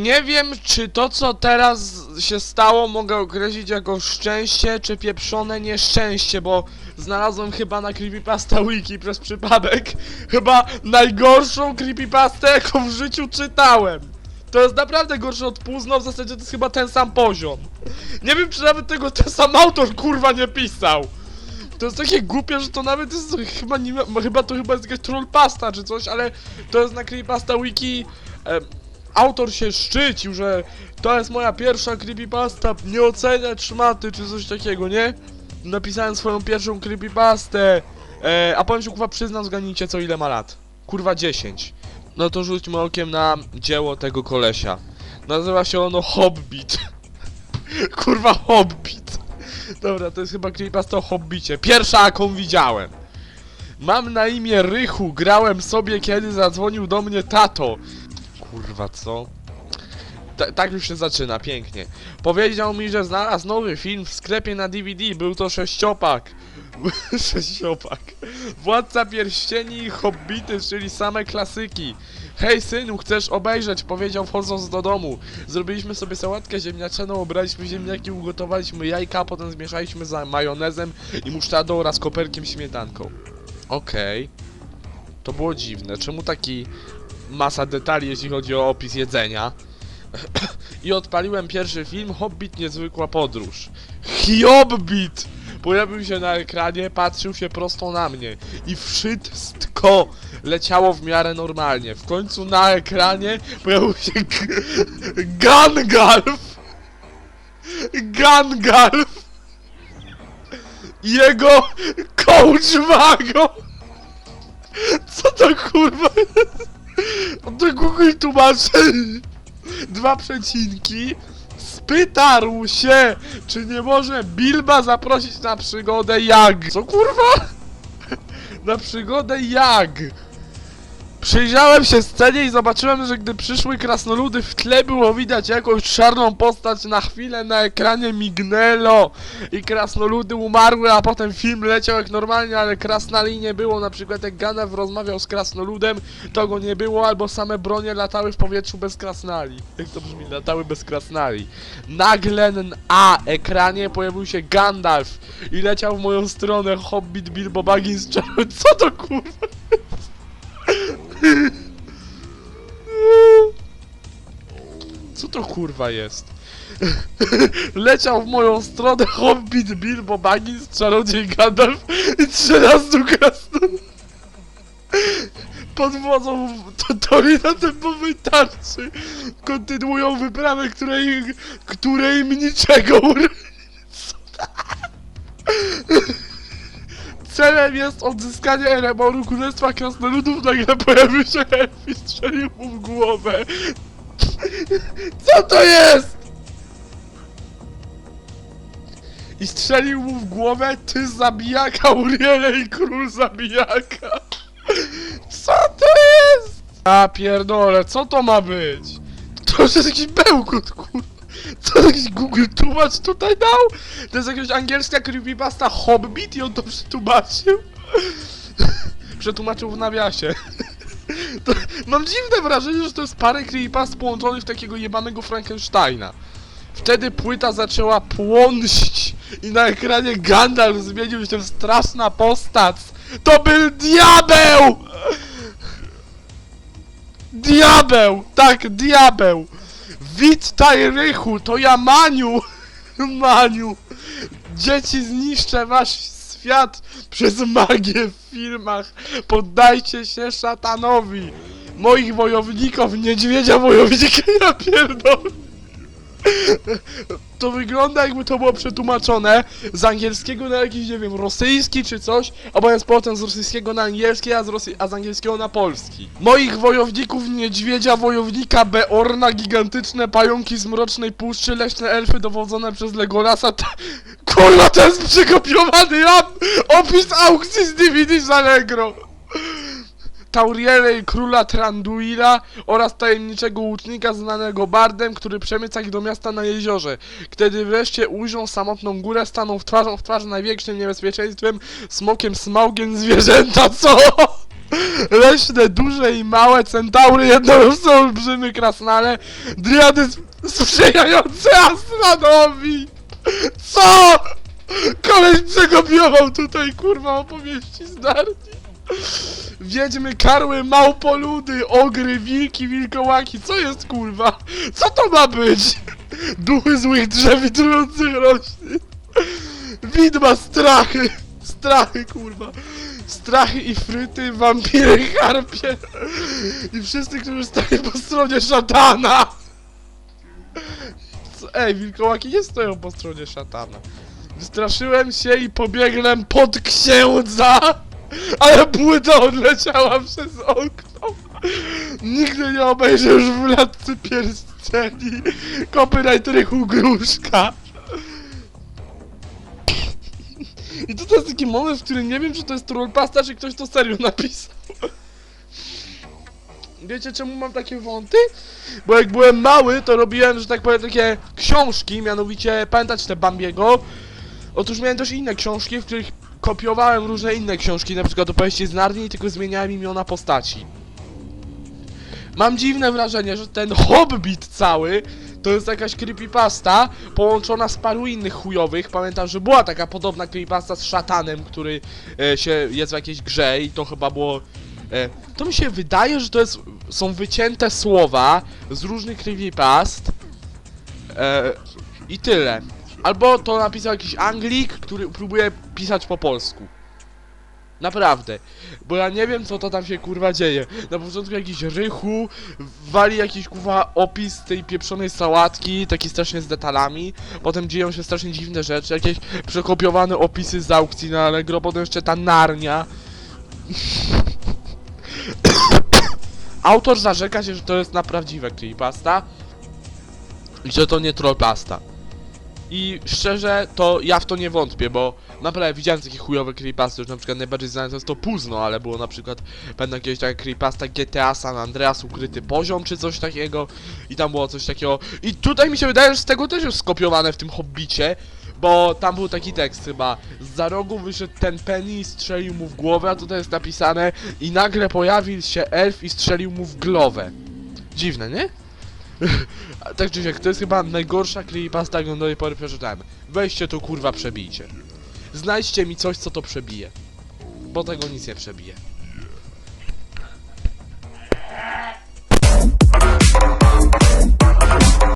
Nie wiem, czy to, co teraz się stało, mogę określić jako szczęście, czy pieprzone nieszczęście, bo znalazłem chyba na Creepypasta Wiki przez przypadek chyba najgorszą creepypastę, jaką w życiu czytałem. To jest naprawdę gorsze od Puzno, w zasadzie to jest chyba ten sam poziom. Nie wiem, czy nawet tego ten sam autor kurwa nie pisał. To jest takie głupie, że to nawet jest chyba nie, chyba to chyba jest jakaś trollpasta czy coś, ale to jest na Creepypasta Wiki. E, autor się szczycił, że to jest moja pierwsza creepypasta, nie oceniać szmaty czy coś takiego, nie? Napisałem swoją pierwszą creepypastę, e, a powiem się kurwa przyznam, zganicie co ile ma lat. Kurwa 10. No to rzućmy okiem na dzieło tego kolesia. Nazywa się ono Hobbit. kurwa Hobbit. Dobra, to jest chyba creepypasta o Hobbicie. Pierwsza jaką widziałem. Mam na imię Rychu, grałem sobie kiedy zadzwonił do mnie tato. Kurwa, co? Ta, tak już się zaczyna, pięknie. Powiedział mi, że znalazł nowy film w sklepie na DVD, był to sześciopak. sześciopak. Władca Pierścieni i Hobbity, czyli same klasyki. Hej synu, chcesz obejrzeć? Powiedział wchodząc do domu. Zrobiliśmy sobie sałatkę ziemniaczaną, obraliśmy ziemniaki, ugotowaliśmy jajka, potem zmieszaliśmy za majonezem i musztardą oraz koperkiem śmietanką. Okej. To było dziwne. Czemu taki masa detali, jeśli chodzi o opis jedzenia? I odpaliłem pierwszy film Hobbit Niezwykła Podróż. Hiobbit! Pojawił się na ekranie, patrzył się prosto na mnie i wszystko leciało w miarę normalnie. W końcu na ekranie pojawił się G- Gandalf! Gandalf! I Jego coach! Co to kurwa jest? To Google tłumaczy! Dwa przecinki. Spytarł się, czy nie może Bilba zaprosić na przygodę Jak. Co kurwa? Na przygodę Jak. Przyjrzałem się scenie i zobaczyłem, że gdy przyszły krasnoludy w tle było widać jakąś czarną postać na chwilę na ekranie mignęło i krasnoludy umarły, a potem film leciał jak normalnie, ale krasnali nie było, na przykład jak Gandalf rozmawiał z krasnoludem, to go nie było, albo same bronie latały w powietrzu bez krasnali. Jak to brzmi? Latały bez krasnali. Nagle na ekranie pojawił się Gandalf i leciał w moją stronę Hobbit Bilbo Baggins. Co to kurwa? Co to kurwa jest? Leciał w moją stronę Hobbit Bilbo Baggins, czarodziej Gandalf i 13 krasnoludów pod wodzą to- Torina tempowej tarczy kontynuują wyprawę, której, której niczego ur... Celem jest odzyskanie Ereboru Królestwa Krasnoludów, nagle pojawił się elf i strzelił mu w głowę. Co to jest? I strzelił mu w głowę, ty zabijaka Uriele i król zabijaka. Co to jest? A pierdolę, co to ma być? To jest jakiś bełkot, kurwa. Co Google tłumacz tutaj dał? To jest jakaś angielska creepypasta Hobbit i on to przetłumaczył? Przetłumaczył w nawiasie. To, mam dziwne wrażenie, że to jest parę creepypast połączonych w takiego jebanego Frankensteina. Wtedy płyta zaczęła płonąć i na ekranie Gandalf zmienił się w straszna postać. To był diabeł! Diabeł! Tak, diabeł! Witaj Rychu, to ja Maniu! Maniu! Dzieci zniszczę wasz świat przez magię w filmach! Poddajcie się szatanowi! Moich wojowników, niedźwiedzia wojownika, ja pierdolę! To wygląda jakby to było przetłumaczone z angielskiego na jakiś, nie wiem, rosyjski czy coś, jest potem z rosyjskiego na angielski, a z, rosy- a z angielskiego na polski. Moich wojowników, niedźwiedzia, wojownika, Beorna, gigantyczne pająki z mrocznej puszczy, leśne elfy dowodzone przez Legolasa, ta... Kurwa, to jest przykopiowany ap- opis aukcji z DVD z Allegro! Tauriele i króla Tranduila oraz tajemniczego łucznika znanego bardem, który przemyca ich do miasta na jeziorze. Kiedy wreszcie ujrzą samotną górę, staną w twarzą w twarz największym niebezpieczeństwem, smokiem, smaugiem, zwierzęta, co? leśne, duże i małe, centaury, jednorożce, olbrzymy, krasnale, driady sprzyjające Asranowi! Co? Koleś przekopiował tutaj, kurwa, opowieści z Narni. Wiedźmy, karły, małpoludy, ogry, wilki, wilkołaki, co jest, kurwa? Co to ma być? Duchy złych drzew i trujących roślin. Widma, strachy, strachy, kurwa. Strachy i fryty, wampiry, harpie i wszyscy, którzy stali po stronie szatana. Co? Ej, wilkołaki nie stoją po stronie szatana. Wystraszyłem się i pobiegłem pod księdza, ale płyta odleciała przez okno. Nigdy nie obejrzę już w latce pierścieni. Copyright rychu gruszka. I to, jest taki moment, w którym nie wiem, czy to jest trollpasta, czy ktoś to serio napisał. Wiecie czemu mam takie wąty? Bo jak byłem mały, to robiłem, że tak powiem, takie książki, mianowicie, pamiętacie te Bambiego? Otóż miałem też inne książki, w których kopiowałem różne inne książki, na przykład opowieści z Narni, tylko zmieniałem imiona postaci. Mam dziwne wrażenie, że ten Hobbit cały to jest jakaś creepypasta połączona z paru innych chujowych. Pamiętam, że była taka podobna creepypasta z szatanem, który e, się jest w jakiejś grze i to chyba było... E, to mi się wydaje, że to jest, są wycięte słowa z różnych creepypast e, i tyle. Albo to napisał jakiś Anglik, który próbuje pisać po polsku. Naprawdę. Bo ja nie wiem co to tam się kurwa dzieje. Na początku jakiś rychu, wali jakiś kurwa opis tej pieprzonej sałatki, taki strasznie z detalami. Potem dzieją się strasznie dziwne rzeczy, jakieś przekopiowane opisy z aukcji na Allegro, potem jeszcze ta narnia. Autor zarzeka się, że to jest na prawdziwe creepypasta i że to nie trollpasta. I szczerze, to ja w to nie wątpię, bo naprawdę widziałem takie chujowe creepypasty, już na przykład najbardziej znane to jest to Puzno, ale było na przykład pewna jakieś taka creepypasta GTA San Andreas ukryty poziom, czy coś takiego i tam było coś takiego i tutaj mi się wydaje, że z tego też jest skopiowane w tym Hobbicie, bo tam był taki tekst chyba za rogu wyszedł ten Penny i strzelił mu w głowę, a tutaj jest napisane i nagle pojawił się elf i strzelił mu w głowę. Dziwne, nie? Tak czy siak, to jest chyba najgorsza creepypasta, jaką do tej pory przeczytałem. Weźcie to kurwa przebijcie. Znajdźcie mi coś, co to przebije. Bo tego nic nie przebije.